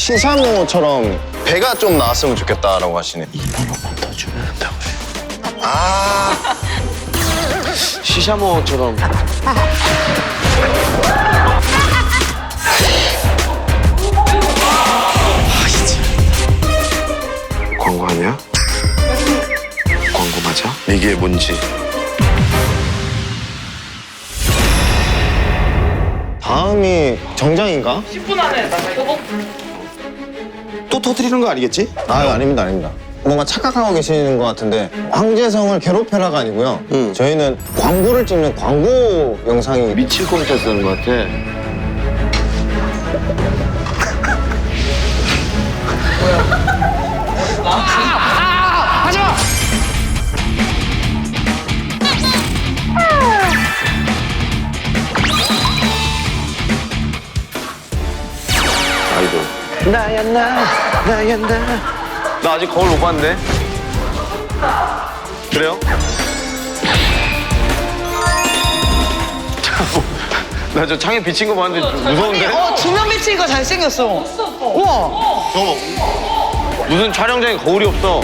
시사모처럼 배가 좀 나왔으면 좋겠다라고 하시네. 2만 원만 더 주면 된다고. 아, 시샤모처럼. 아, 진짜. 광고 아니야? 광고 맞아? 이게 뭔지. 다음이 정장인가? 10분 안에 나가고 또 터트리는 거 아니겠지? 아, 아닙니다, 아닙니다. 뭔가 착각하고 계시는 것 같은데 황제성을 괴롭혀라가 아니고요. 응. 저희는 광고를 찍는 광고 영상이 미칠 꼼짝 쓰는 것 같아. 아이돌. 나야 나, 나야 나. 나 아직 거울 못 봤는데. 그래요? 나 저 창에 비친 거 봤는데 좀 무서운데? 어, 두명 비치니까 잘생겼어. 우와. 저거 무슨 촬영장에 거울이 없어.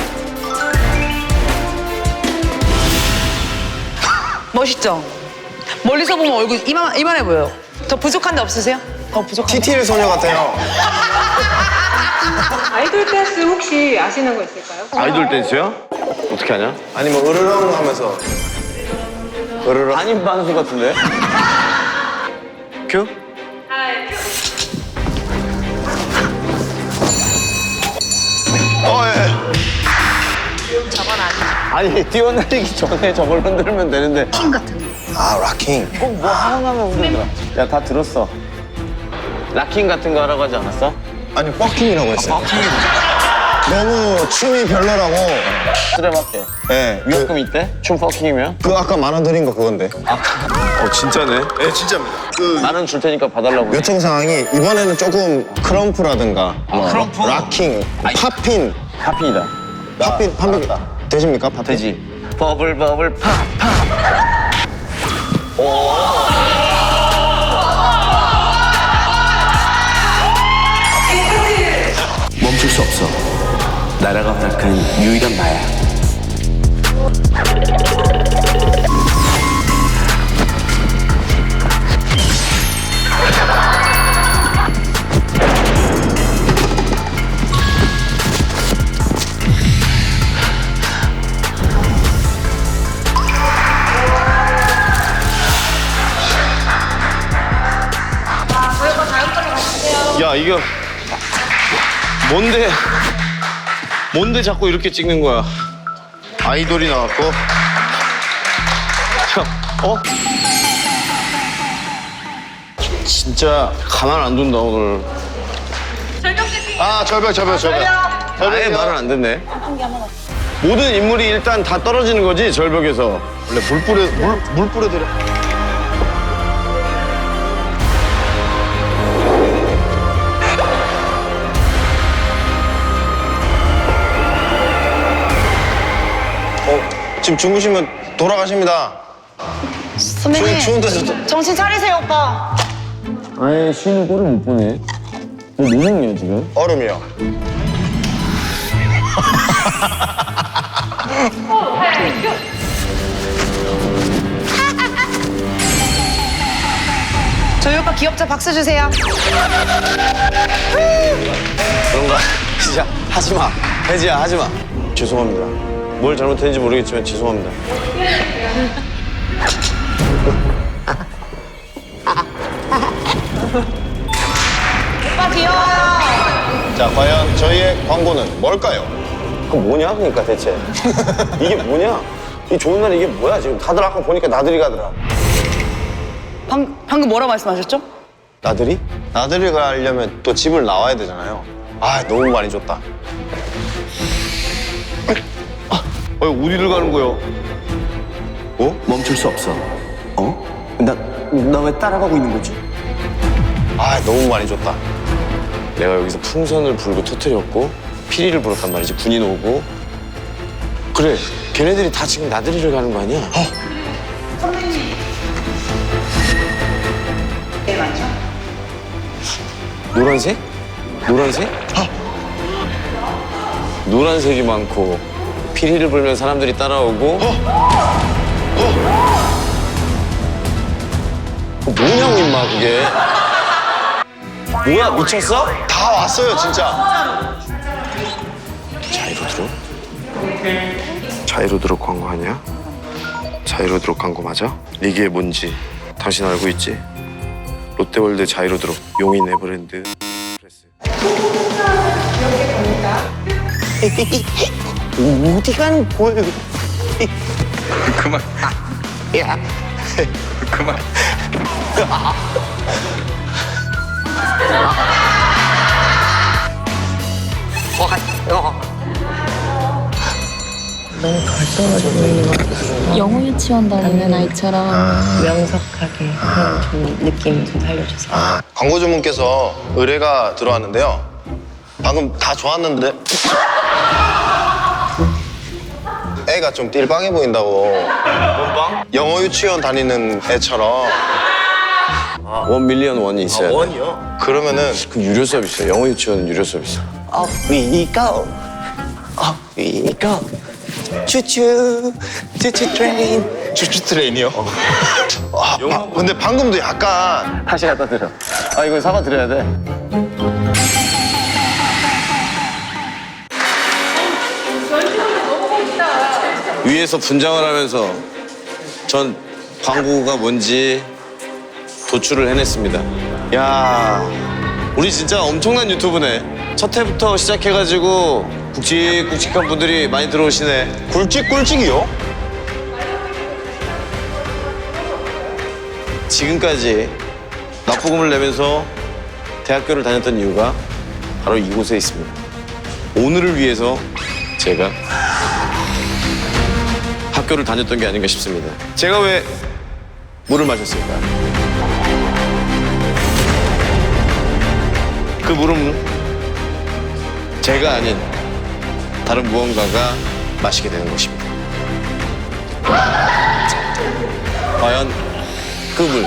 멋있죠? 멀리서 보면 얼굴 이만, 이만해 보여요. 더 부족한 데 없으세요? 더 부족한 데? TTL 소녀 같아요. 아이돌 댄스 혹시 아시는 거 있을까요? 아이돌 댄스야? 어떻게 하냐? 아니 뭐 으르렁 하면서 으르렁. 한인 반수 같은데? 큐? 어, 예. 아니 뛰어내리기 전에 저걸 흔들면 되는데 아, 락킹. 꼭 뭐 하나 하면 흔들더라 야다 들었어 락킹 같은 거 하라고 하지 않았어? 아니, 뻑킹이라고 했어요. 너무 춤이 별로라고. 수레밖에 예. 그, 위약금 있대? 춤 퍼킹이면? 그 아까 만원 드린 거 그건데. 어 진짜네 예, 진짜입니다. 그 나는 줄 테니까 봐달라고 요청 사항이 이번에는 조금 크럼프라든가 뭐 크럼프? 락킹, 팝핀, 팝핀이다 팝핀, 팝핀 되십니까? 팝핀? 되지 버블 버블 팝 팝 멈출 수 없어. 나라가 허락한 유일한 나야 야 이거 뭔데 뭔데 자꾸 이렇게 찍는 거야? 아이돌이 나왔고. 어? 진짜 가만 안 둔다 오늘. 아 절벽 절벽 절벽. 아예 말을 안 듣네. 모든 인물이 일단 다 떨어지는 거지 절벽에서. 원래 물 뿌려 물, 물 뿌려드려 지금 주무시면 돌아가십니다 선배님. 추운 데서 또- 정신 차리세요, 오빠. 아예 쉬는 꼴을 못 보네 너 노는냐 지금? 얼음이요 저희 오빠 귀엽죠? 박수 주세요. 그런 거 진짜 하지 마 혜지야 하지 마 죄송합니다 뭘 잘못했는지 모르겠지만 죄송합니다 오빠 귀여워요. 자 과연 저희의 광고는 뭘까요? 그 뭐냐 그러니까 대체 이게 뭐냐 이 좋은 날 이게 뭐야 지금 다들 아까 보니까 나들이 가더라 방, 방금 뭐라고 말씀하셨죠? 나들이? 나들이 가려면 또 집을 나와야 되잖아요 아 너무 많이 줬다 어 어디를 가는 거요? 어? 멈출 수 없어 어? 나 나 왜 따라가고 있는 거지? 아 너무 많이 줬다 내가 여기서 풍선을 불고 터뜨렸고 피리를 불었단 말이지 군인 오고 그래 걔네들이 다 지금 나들이를 가는 거 아니야? 네, 맞죠? 노란색? 노란색? 노란색이 많고 피리를 불면 사람들이 따라오고 뭐냐고 임마 그게 뭐야 미쳤어? 다 왔어요 진짜. 자이로 들어? 자이로 들어 광고 아니야? 자이로 들어 광고 맞아? 이게 뭔지 당신 알고 있지? 롯데월드 자이로 들어 용인 에버랜드 프레스 어디 간 거예요? 그만. 야. 그만. 영어 유치원 다니는 아이처럼 명석하게 그런 좀 느낌 좀 살려주세요. 아, 광고 주문께서 의뢰가 들어왔는데요. 방금 다 좋았는데 애가 좀 띨빵해 보인다고. 원방? 영어 유치원 다니는 애처럼. 원 밀리언 원이 있어야 돼. 원이요? 그러면은 그 유료 서비스야. 영어 유치원은 유료 서비스. Up we go, up we go, 추추, 추추 트레인, 추추 트레인이요? 아, 바- 근데 방금도 약간 다시 갖다 드려. 아 이거 사과 드려야 돼. 위에서 분장을 하면서 전 광고가 뭔지 도출을 해냈습니다. 야, 우리 진짜 엄청난 유튜브네. 첫 해부터 시작해가지고 굵직굵직한 분들이 많이 들어오시네. 굵직굵직이요? 지금까지 납부금을 내면서 대학교를 다녔던 이유가 바로 이곳에 있습니다. 오늘을 위해서 제가 학교를 다녔던 게 아닌가 싶습니다. 제가 왜 물을 마셨을까? 그 물은 제가 아닌 다른 무언가가 마시게 되는 것입니다. 과연 그 물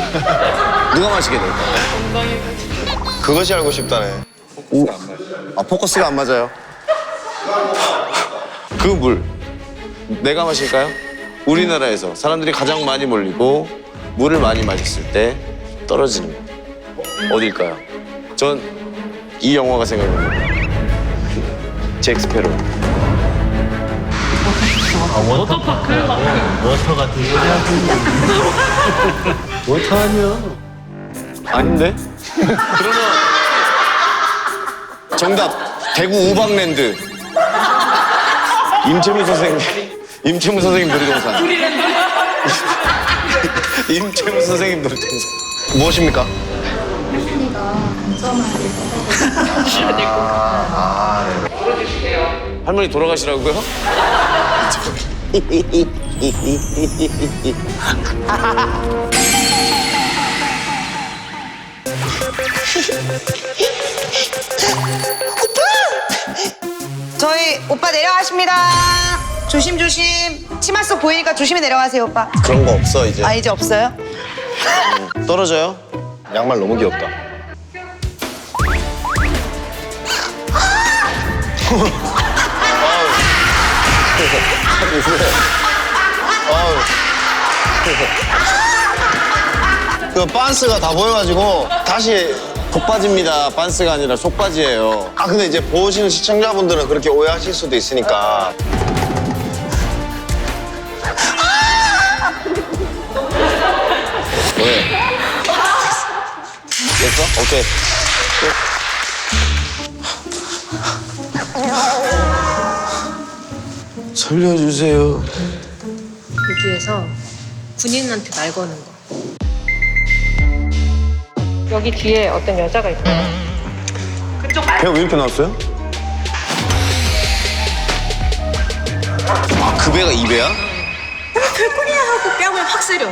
누가 마시게 될까요? 그것이 알고 싶다네. 아 포커스가 안 맞아요. 그 물 내가 마실까요? 우리나라에서 사람들이 가장 많이 몰리고 물을 많이 마셨을 때 떨어지는 곳 어딜까요? 전 이 영화가 생각납니다. 잭 스페로. 워터 아니야. 아닌데? 그러면 정답 대구 우방랜드 임채무 선생님 임채무 선생님 놀이동산 임채무 선생님 놀이동산 무엇입니까? 할머니 돌아가시라고요? 저희 오빠 내려가십니다. 조심조심. 치마 속 보이니까 조심히 내려가세요, 오빠. 그런 거 없어 이제. 아, 이제 없어요? 떨어져요? 양말 너무 귀엽다. 그 빤스가 다 보여가지고 다시 속바지입니다 반스가 아니라 속바지예요 아 근데 이제 보시는 시청자분들은 그렇게 오해하실 수도 있으니까 오케이 살려주세요 여기에서 군인한테 말 거는 거. 여기 뒤에 어떤 여자가 있어요. 배가 왜 이렇게 나왔어요? 아, 그 배가 이 배야? 하고 뺨을 확 세려.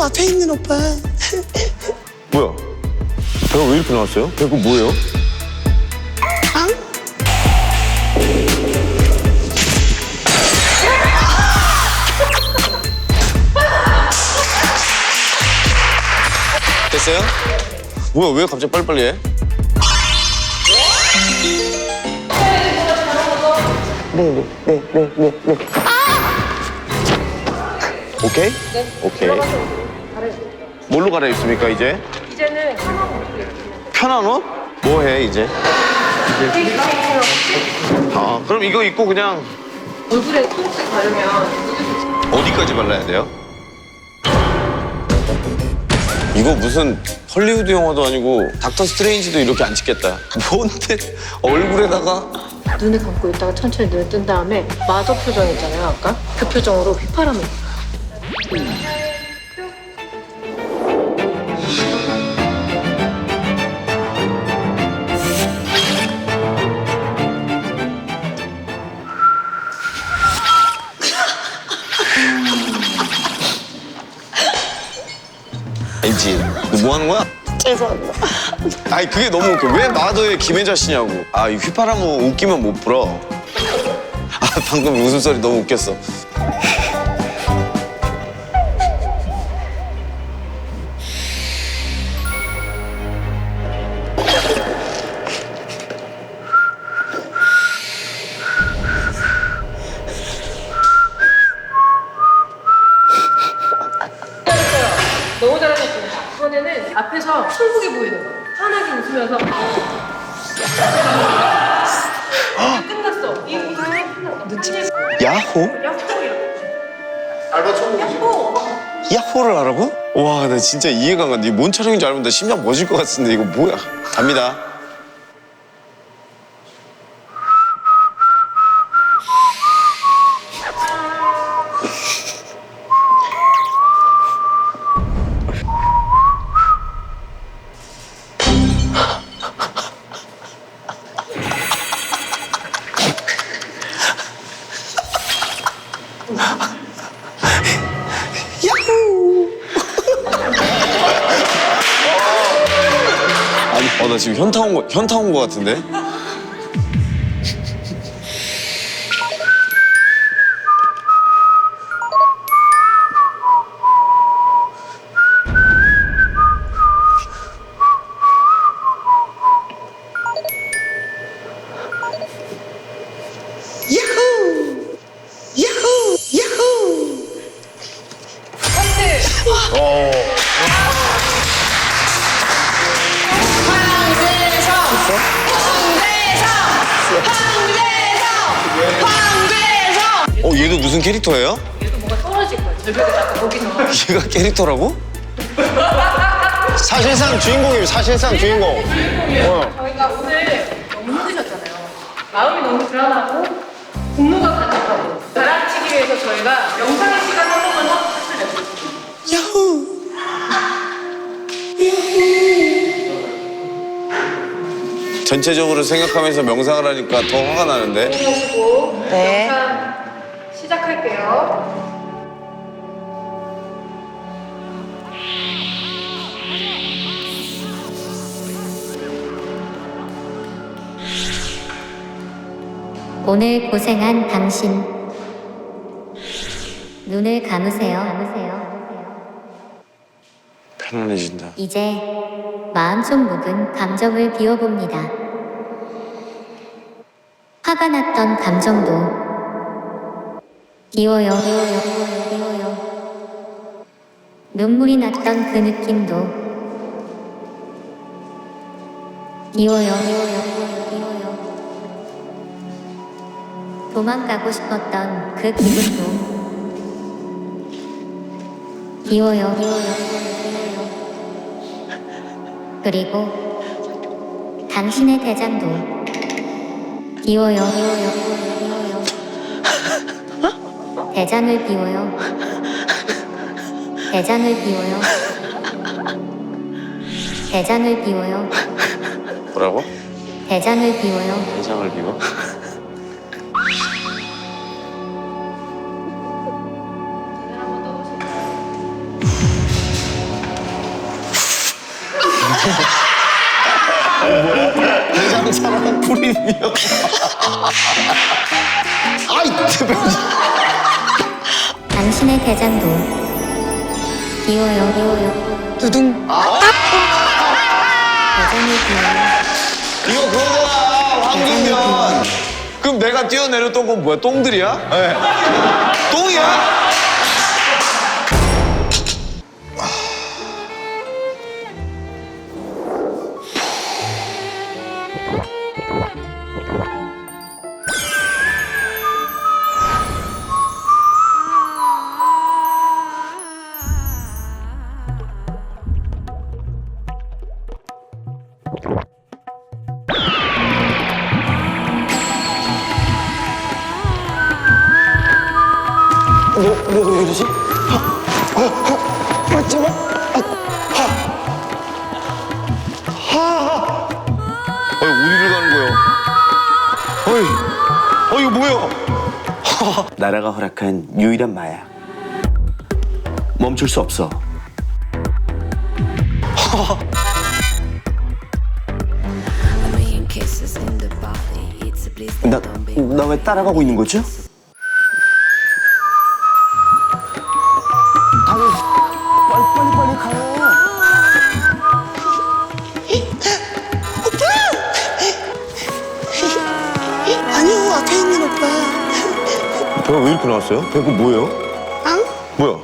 바로 앞에 있는 오빠. 뭐야? 배가 왜 이렇게 나왔어요? 배가 뭐예요? 됐어요? 뭐야 왜 갑자기 빨리빨리 해? 네네네네네 네, 네, 네, 네. 오케이? 네. 오케이. 뭘로 갈아입습니까 이제? 이제는 편한 옷? 뭐 해 이제? 아 그럼 이거 입고 그냥 얼굴에 초록색 바르면 어디까지 발라야 돼요? 이거 무슨 헐리우드 영화도 아니고 닥터 스트레인지도 이렇게 안 찍겠다. 뭔데 얼굴에다가 눈을 감고 있다가 천천히 눈을 뜬 다음에 마저 표정 있잖아요 아까 그 표정으로 휘파람을 뭐 하는 거야? 죄송합니다. 아니 그게 너무 웃겨. 왜 마더의 김혜자 씨냐고. 아 이 휘파람은 웃기면 못 불어. 아 방금 웃음소리 너무 웃겼어. 야호? 야호 야호를 하라고? 와 나 진짜 이해가 안 가. 니뭔 촬영인지 알면 나 심장 멎을 것 같은데 이거 뭐야? 갑니다. 나 지금 현타 온 거, 현타 온 거 같은데? 얘도 무슨 캐릭터예요? 얘도 뭐가 떨어질 거야 절벽에 딱 거기서 얘가 캐릭터라고? 사실상 주인공이에요. 사실상 주인공. 저희가 오늘 너무 힘드셨잖아요. 마음이 너무 불안하고 분노가 가득하고 가라앉히기 위해서 저희가 영상의 시간 한 번만 더! 전체적으로 생각하면서 명상을 하니까 더 화가 나는데 보시고 네. 영상 시작할게요. 오늘 고생한 당신. 눈을 감으세요. 감으세요. 편안해진다. 이제 마음 좀 묵은 감정을 비워봅니다. 화가 났던 감정도 비워요. 비워요. 비워요. 눈물이 났던 그 느낌도. 비워요. 비워요. 도망가고 싶었던 그 기분도. 비워요. 그리고 당신의 대장도 비워요. 비워요. 비워요. 대장을 비워요. 대장을 비워요. 대장을 비워요. 뭐라고? 대장을 비워요. 대장을 비워? 대장 사랑 프리미엄. 아이, 대박. 당신의 대장도 비워요 비워요 두둥. 여전히 비워요 이거 그거잖아 황금면 그럼 내가 뛰어내렸던 건 뭐야 똥들이야? 네. 똥이야? 너너왜 이러지? 어, 어, 어, 제발. 어이 어디를 가는 거야? 어이 어 이거 뭐야? 나라가 허락한 유일한 마약. 멈출 수 없어. 나, 나 왜 따라가고 있는 거죠? 빨리, 빨리, 빨리 가요. 아니요, 앞에 있는 오빠. 배가 왜 이렇게 나왔어요? 배가 뭐예요? 뭐야?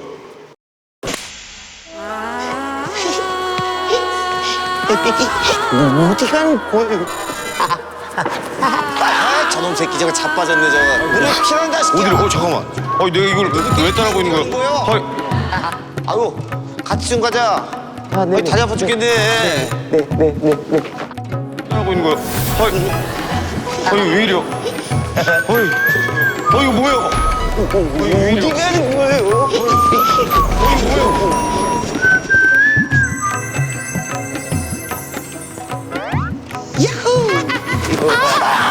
어디 가는 거예요? 아, 저놈 새끼 저거 자빠졌네 저거. 그래 피난다 시켜. 어디를? 어 잠깐만. 어 내가 이걸 왜 따라가고 있는 거야? 어이, 아유, 같이 좀 가자. 아, 네, 네. 다리 아파 죽겠네. 네, 네, 네, 네. 네. 하고 있는 거야. 어이, 어이, 왜 이래? 어이, 어이, 이거 뭐야? 어디 가 는 거예요? 어이, 뭐야? 야호! 어.